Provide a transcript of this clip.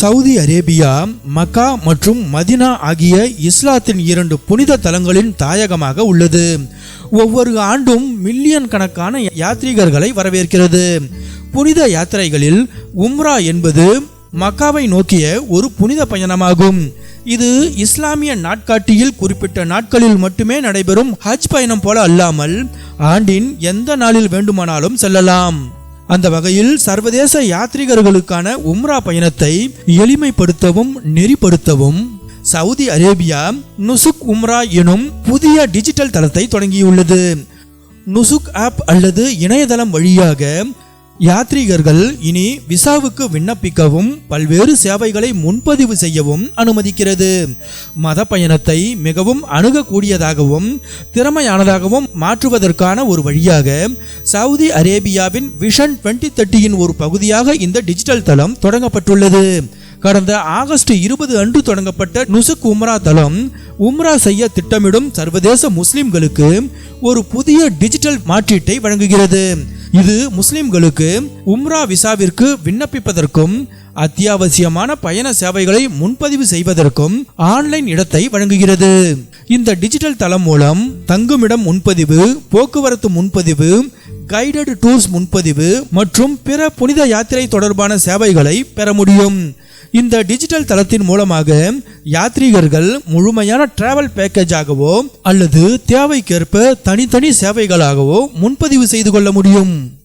Saudi Arabia மக்கா மற்றும் Medina ஆகிய இஸ்லாத்தின் இரண்டு புனித தலங்களின் தாயகமாக உள்ளது. ஒவ்வொரு ஆண்டும் மில்லியன் கணக்கான யாத்ரீகர்களை வரவேற்கிறது. புனித யாத்திரைகளில் உம்ரா என்பது மக்காவை நோக்கிய ஒரு புனித பயணமாகும். இது இஸ்லாமிய நாட்காட்டியில் குறிப்பிட்ட நாட்களில் மட்டுமே நடைபெறும் ஹஜ் பயணம் போல அல்லாமல் ஆண்டின் எந்த நாளில் வேண்டுமானாலும் செல்லலாம். அந்த வகையில் சர்வதேச யாத்ரீகர்களுக்கான உம்ரா பயணத்தை எளிமைப்படுத்தவும் நெறிப்படுத்தவும் சவுதி அரேபியா நுசுக் உம்ரா எனும் புதிய டிஜிட்டல் தளத்தை தொடங்கியுள்ளது. நுசுக் ஆப் அல்லது இணையதளம் வழியாக யாத்ரீகர்கள் இனி விசாவுக்கு விண்ணப்பிக்கவும் பல்வேறு சேவைகளை முன்பதிவு செய்யவும் அனுமதிக்கிறது. மத பயணத்தை மிகவும் அணுகக்கூடியதாகவும் திறமையானதாகவும் மாற்றுவதற்கான ஒரு வழியாக சவுதி அரேபியாவின் விஷன் 2030 தேர்ட்டியின் ஒரு பகுதியாக இந்த டிஜிட்டல் தளம் தொடங்கப்பட்டுள்ளது. கடந்த ஆகஸ்ட் இருபது அன்று தொடங்கப்பட்ட நுசுக் உம்ரா தளம் உம்ரா செய்ய திட்டமிடும் சர்வதேச முஸ்லிம்களுக்கு ஒரு புதிய டிஜிட்டல் மாற்றீட்டை வழங்குகிறது. இது முஸ்லிம்களுக்கு உம்ரா விசாவிற்கு விண்ணப்பிப்பதற்கும் அத்தியாவசியமான பயண சேவைகளை முன்பதிவு செய்வதற்கும் ஆன்லைன் இடத்தை வழங்குகிறது. இந்த டிஜிட்டல் தளம் மூலம் தங்குமிடம் முன்பதிவு போக்குவரத்து முன்பதிவு கைடட் டூர்ஸ் முன்பதிவு மற்றும் பிற புனித யாத்திரை தொடர்பான சேவைகளை பெற முடியும். இந்த டிஜிட்டல் தளத்தின் மூலமாக யாத்ரீகர்கள் முழுமையான டிராவல் பேக்கேஜாகவோ அல்லது தேவைக்கேற்ப தனித்தனி சேவைகளாகவோ முன்பதிவு செய்து கொள்ள முடியும்.